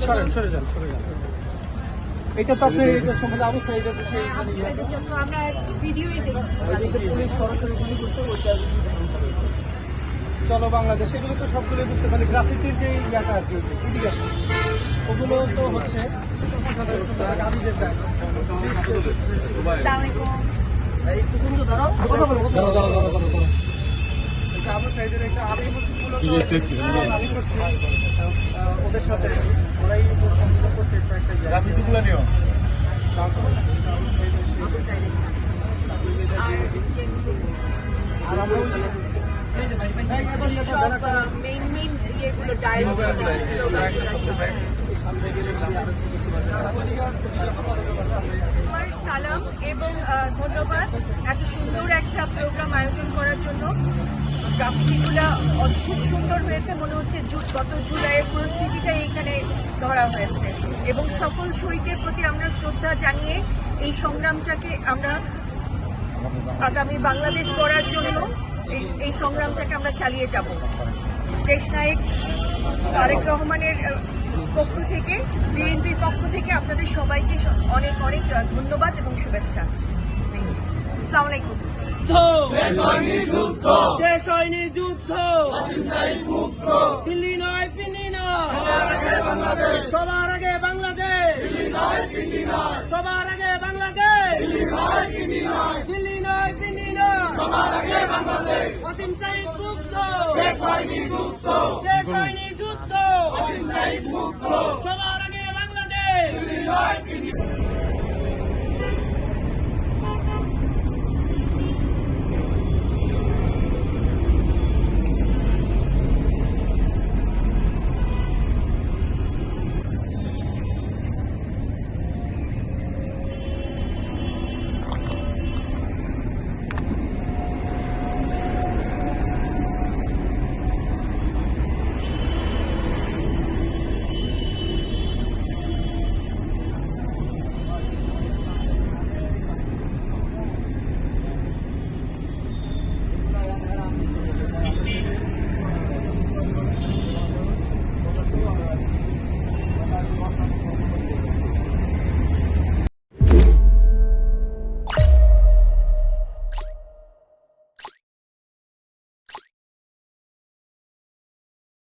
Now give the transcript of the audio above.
সরেন সরে যান সরে যান। এটা তো আপনি এটা সম্বন্ধে আবু সাইদের হ্যাঁ, আমরা ভিডিওই পুলিশ সরাসরি গুলি করতে ওইটা চলো বাংলাদেশ এগুলো তো সবগুলো বুঝতে পারি গ্রাফিতির যে ইয়াটা আর কি এদিকে আসে ওগুলো তো হচ্ছে ওদের সাথে। সালাম এবং ধন্যবাদ। এত সুন্দর একটা প্রোগ্রাম আয়োজন করার জন্য। গ্রাফিতিগুলো অদ্ভুত সুন্দর হয়েছে, মনে হচ্ছে গত জুলাইয়ের পুরো এখানে ধরা হয়েছে। এবং সকল শহীদের প্রতি আমরা শ্রদ্ধা জানিয়ে এই সংগ্রামটাকে আমরা আগামী বাংলাদেশ গড়ার জন্য এই- এই সংগ্রামটাকে আমরা চালিয়ে যাব। দেশনায়ক তারেক রহমানের পক্ষ থেকে বিএনপির পক্ষ থেকে আপনাদের সবাইকে অনেক অনেক ধন্যবাদ এবং শুভেচ্ছা। আসসালামু আলাইকুম শেষ হয়নি যুদ্ধ। দিল্লি নয় পিন্ডি নয়। সবার সবার আগে বাংলাদেশ। দিল্লি নয় দিল্লি নয়। সবার আগে বাংলাদেশ। অসীম সাহিদ মুক্ত। শেষ হয়নি যুক্ত শেষ হয়নি যুক্ত অসীম সাহিদ মুক্ত। সবার আগে বাংলাদেশ। দিল্লি নয়